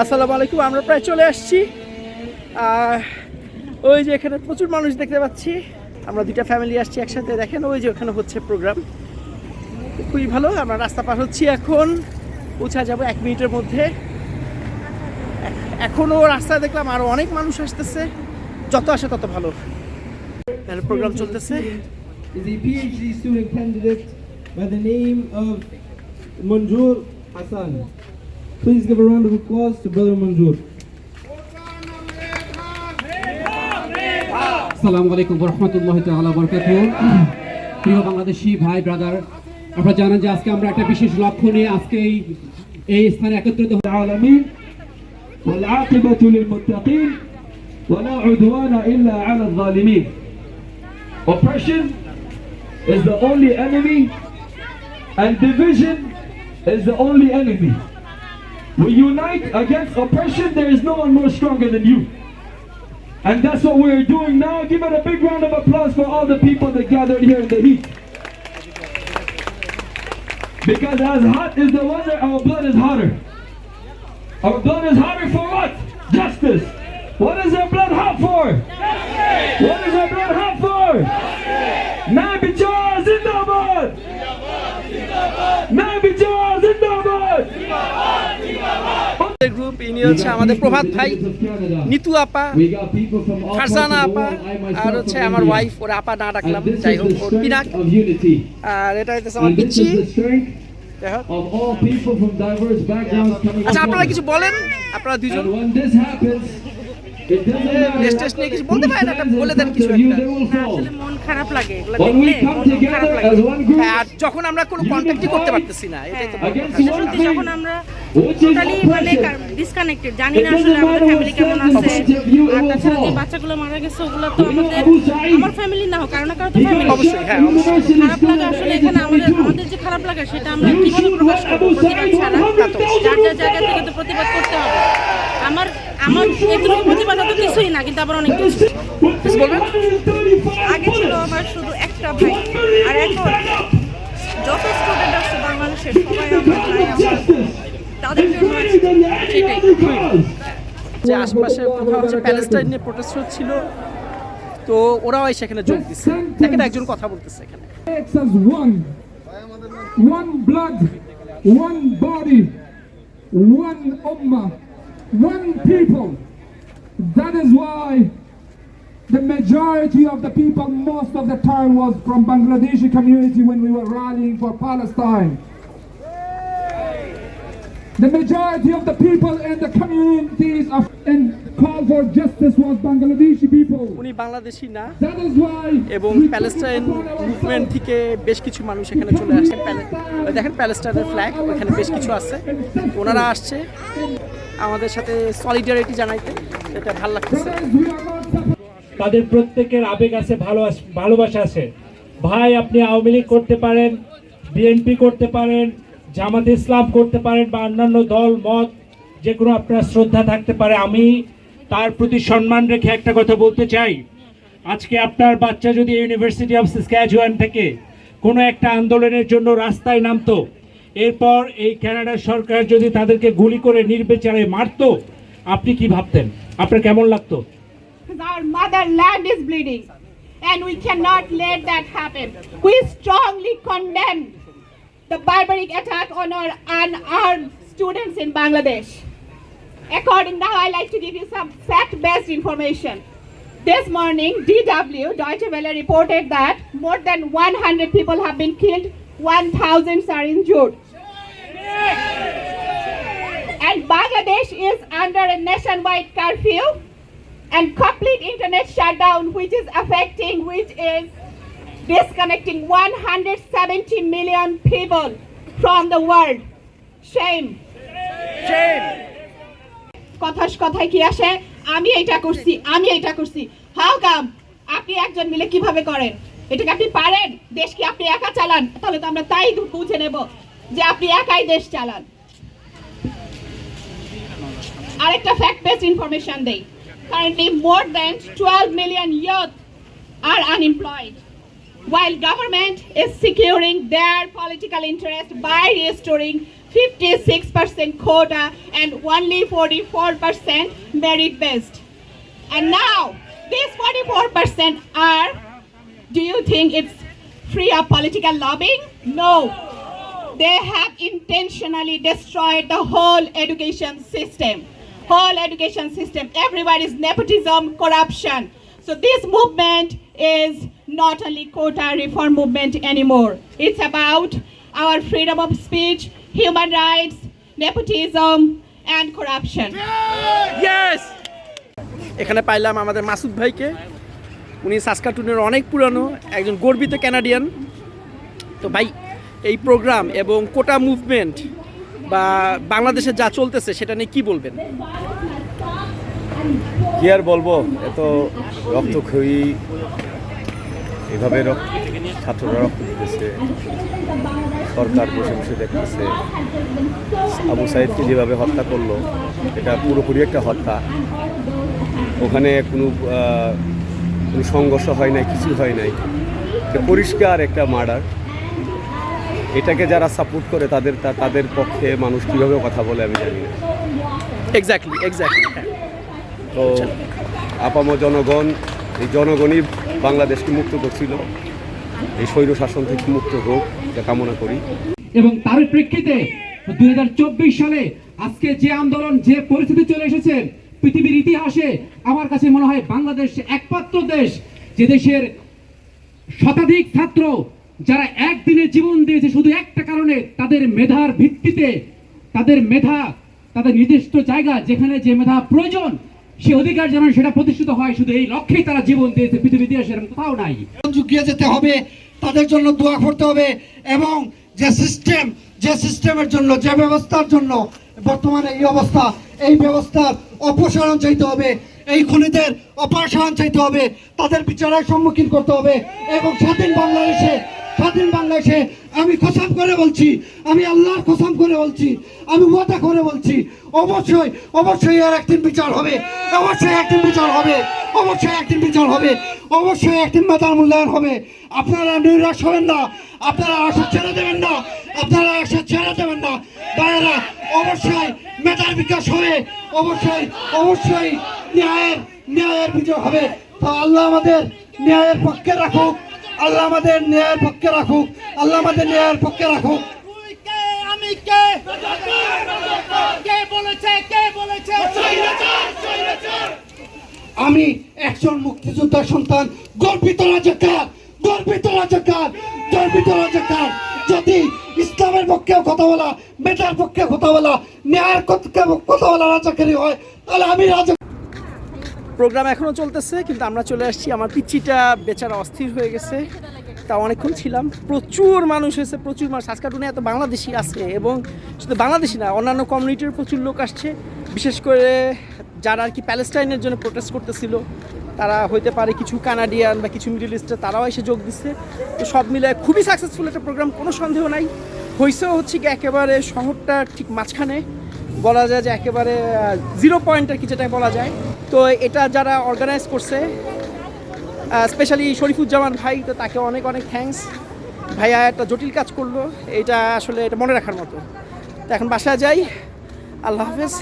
আসসালামু আলাইকুম, আমরা প্রায় চলে আসছি। আর ওই যে এখানে প্রচুর মানুষ দেখতে পাচ্ছি। আমরা দুইটা ফ্যামিলি আসছি একসাথে, দেখেন ওই যে ওখানে হচ্ছে প্রোগ্রাম খুবই ভালো, আমরা রাস্তা পার হচ্ছি এখন। পৌঁছা যাব এক মিনিটের মধ্যে। এখনও রাস্তায় দেখলাম আরও অনেক মানুষ আসতেছে। যত আসে তত ভালো। প্রোগ্রাম চলতেছে। By the name of Manjur Hassan. Please give a round of applause to Brother Manjur. আসসালামু আলাইকুম রহমতুল্লাহ তাআলা বরকাতুহু প্রিয় বাংলাদেশি ভাই ব্রাদার আপনারা জানেন যে আজকে আমরা একটা বিশেষ লক্ষ্য নিয়ে আজকে এই এই স্থানে একত্রিত হয়ে العالمين والعاقبة للمتقين ولا عدوان إلا على الظالمين. Oppression is the only enemy and division is the only enemy. We unite against oppression, there is no one more stronger than you. And that's what we're doing now. Give it a big round of applause for all the people that gathered here in the heat. Because as hot as the weather, our blood is hotter. Our blood is hotter for what? Justice. What is our blood hot for? What is our আমাদের group ইনি হচ্ছে আমাদের প্রভাত ভাই নিতু আপা ফারজানা আপা আর হচ্ছে আমার wife ওর আপা না ডাকলাম যাই হোক ওর পিনাক। আর এটা হচ্ছে আমার পিচ্ছি আচ্ছা আপনারা কিছু বলেন? আপনারা দুজন? যখন আমরা কোন কন্ট্যাক্টই করতে পারতেছি না এটাই তো যখন আমরা টোটালি মানে ডিসকানেক্টেড জানি না আসলে আমাদের ফ্যামিলি কেমন আছে। আর তাছাড়া যে বাচ্চাগুলো মারা গেছে ওগুলো তো আমাদের আমার ফ্যামিলি না হোক কারও না কারও তো ফ্যামিলি হ্যাঁ, খারাপ লাগে আসলে এখানে আমাদের আমাদের যে খারাপ লাগে সেটা আমরা কীভাবে প্রকাশ করব প্রতিবাদ ছাড়া। যার যার জায়গা থেকে তো প্রতিবাদ করতে হবে। আমার আমার এতটুকু প্রতিবাদ তো কিছুই না কিন্তু আবার অনেক কিছু। With বলবেন? 335 আগে ছিল আমার শুধু একটা ভাই আর এখন যত স্টুডেন্ট আছে বাংলাদেশের সবাই আমার তাদের জন্য. যে আশেপাশে কোথাও হচ্ছে প্যালেস্টাইন নিয়ে প্রোটেস্ট হচ্ছিল তো ওরাও সেখানে যোগ দিচ্ছে দেখেন একজন কথা বলতেছে এখানে one. One blood, one body, one ummah, one people. That is why the majority of the people most of the time was from Bangladeshi community when we were rallying for Palestine. The majority of the people in the communities of and call for justice was Bangladeshi people. উনি বাংলাদেশি না। That is why এবং Palestine movement থেকে বেশ কিছু মানুষ এখানে চলে আসছে দেখেন প্যালেস্টাইনের ফ্ল্যাগ ওখানে বেশ কিছু আছে। ওনারা আসছে আমাদের সাথে সলিডারিটি জানাইতে। এটা ভালো লাগতেছে. তাদের প্রত্যেকের আবেগ আছে ভালো ভালোবাসা আছে। ভাই আপনি আওয়ামী লীগ করতে পারেন বিএনপি করতে পারেন জামাত ইসলাম করতে পারেন বা অন্যান্য দল, মত, যে কোনো আপনার শ্রদ্ধা থাকতে পারে, আমি তার প্রতি সম্মান রেখে একটা কথা বলতে চাই। আজকে আপনার বাচ্চা যদি ইউনিভার্সিটি অফ স্ক্যাজুয়ান থেকে কোনো একটা আন্দোলনের জন্য রাস্তায় নামতো, এরপর এই কানাডার সরকার যদি তাদেরকে গুলি করে নির্বিচারে মারতো, আপনি কি ভাবতেন? আপনার কেমন লাগতো? Our motherland is bleeding, and we cannot let that happen. We strongly condemn the barbaric attack on our unarmed students in Bangladesh. According now, I like to give you some fact-based information. This morning, DW, Deutsche Welle reported that more than 100 people have been killed, 1,000 are injured. And Bangladesh is under a nationwide curfew and complete internet shutdown which is affecting which is disconnecting 170 million people from the world. Shame. Shame. কথা কথায় কি আসে? আমি এটা করছি আমি এটা করছি। হাউ কাম আপনি একজন মিলে কীভাবে করেন? এটাকে আপনি পারেন? দেশ কি আপনি একা চালান? তাহলে তো আমরা তাই বুঝে নেব যে আপনি একাই দেশ চালান। আরেকটা ফ্যাক্ট বেসড ইনফরমেশন দেই। Currently more than 12 million youth are unemployed while government is securing their political interest by restoring 56% quota and only 44% merit based. And now, these 44% are, do you think it's free of political lobbying? No. They have intentionally destroyed the whole education system. Whole education system. Everybody's nepotism, corruption. So this movement is not only quota reform movement anymore. It's about our freedom of speech, human rights, nepotism, and corruption. Yes এখানে পাইলাম আমাদের মাসুদ ভাইকে। উনি সাসকাটুনের অনেক পুরানো একজন গর্বিত Canadian তো ভাই এই প্রোগ্রাম এবং কোটা মুভমেন্ট বা বাংলাদেশে যা চলতেছে সেটা নিয়ে কি বলবেন? কি আর বলব? এত রক্তক্ষয়ী এভাবে ছাত্ররা রক্ত দিতেছে সরকার বসে বসে দেখতেছে। আবু সাইদকে যেভাবে হত্যা করল এটা পুরোপুরি একটা হত্যা। ওখানে কোনো কোনো সংঘর্ষ হয় নাই কিছু হয় নাই। এটা পরিষ্কার একটা মার্ডার। এটাকে যারা সাপোর্ট করে তাদের তাদের পক্ষে মানুষ কীভাবে কথা বলে আমি জানি না। এক্স্যাক্টলি এক্স্যাক্টলি তো আপাম জনগণ এই জনগণই বাংলাদেশকে মুক্ত করছিল। এই স্বৈর শাসন থেকে মুক্ত হোক, এটা কামনা করি। এবং তার প্রেক্ষিতে দুই হাজার চব্বিশ সালে আজকে যে আন্দোলন, যে পরিস্থিতি চলে এসেছে, পৃথিবীর ইতিহাসে আমার কাছে মনে হয় বাংলাদেশ একমাত্র দেশ যে দেশের শতাধিক ছাত্র যারা একদিনে জীবন দিয়েছে শুধু একটা কারণে, তাদের মেধার ভিত্তিতে, তাদের মেধা, তাদের নির্দিষ্ট জায়গা যেখানে যে মেধা প্রয়োজন সে অধিকার যেন সেটা প্রতিষ্ঠিত হয়, শুধু এই লক্ষ্যেই তারা জীবন দিয়েছে পৃথিবীর ইতিহাসে এরকম কোথাও নাই। ঝুঁকিয়ে যেতে হবে, তাদের জন্য দোয়া করতে হবে এবং যে সিস্টেম যে সিস্টেমের জন্য, যে ব্যবস্থার জন্য বর্তমানে এই অবস্থা, এই ব্যবস্থার অপসারণ চাইতে হবে, এই খুনিদের অপসারণ চাইতে হবে, তাদের বিচারের সম্মুখীন করতে হবে এবং স্বাধীন বাংলাদেশে স্বাধীন বাংলাদেশে আমি কসম করে বলছি, আমি আল্লাহর কসম করে বলছি, আমি ওয়াদা করে বলছি, অবশ্যই অবশ্যই এর একদিন বিচার হবে, অবশ্যই একদিন বিচার হবে, অবশ্যই একদিন বিচার হবে, অবশ্যই একদিন মেধার মূল্যায়ন হবে। আপনারা নিরাশ হবেন না, আপনারা আশা ছেড়ে দেবেন না, আপনারা আশা ছেড়ে দেবেন না। বাইরা অবশ্যই মেধার বিকাশ হবে, অবশ্যই অবশ্যই ন্যায়ের ন্যায়ের বিজয় হবে। তো আল্লাহ আমাদের ন্যায়ের পক্ষে রাখুক। আল্লাহ আমাদের ন্যায়ের পক্ষে রাখুক। আল্লাহ আমাদের ন্যায়ের পক্ষে রাখুক। আমি একজন মুক্তিযোদ্ধার সন্তান গর্বিত রাজাকার গর্বিত রাজাকার গর্বিত রাজাকার। যদি ইসলামের পক্ষেও কথা বলা মেটার পক্ষে কথা বলা ন্যায়ের পক্ষে কথা বলা রাজাকারী হয় তাহলে আমি রাজা প্রোগ্রাম এখনও চলতেছে, কিন্তু আমরা চলে আসছি। আমার পিচ্চিটা বেচারা অস্থির হয়ে গেছে। তা অনেকক্ষণ ছিলাম। প্রচুর মানুষ হয়েছে, প্রচুর মানুষ। সাসকাটুনে এত বাংলাদেশি আছে এবং শুধু বাংলাদেশি না, অন্যান্য কমিউনিটির প্রচুর লোক আসছে। বিশেষ করে যারা আর কি প্যালেস্টাইনের জন্য প্রোটেস্ট করতেছিল, তারা হইতে পারে কিছু কানাডিয়ান বা কিছু মিডল ইস্টে তারাও এসে যোগ দিচ্ছে তো সব মিলে খুবই সাকসেসফুল একটা প্রোগ্রাম কোনো সন্দেহ নাই। হয়েছেও হচ্ছে কি একেবারে শহরটা ঠিক মাঝখানে। বলা যায় যে একেবারে জিরো পয়েন্ট আর কি যেটা বলা যায়। তো এটা যারা অর্গানাইজ করছে স্পেশালি শরীফুজ্জামান ভাই, তো তাকে অনেক অনেক থ্যাংকস ভাইয়া একটা জটিল কাজ করল, এটা আসলে এটা মনে রাখার মতো। তো এখন বাসায় যাই। আল্লাহ হাফেজ।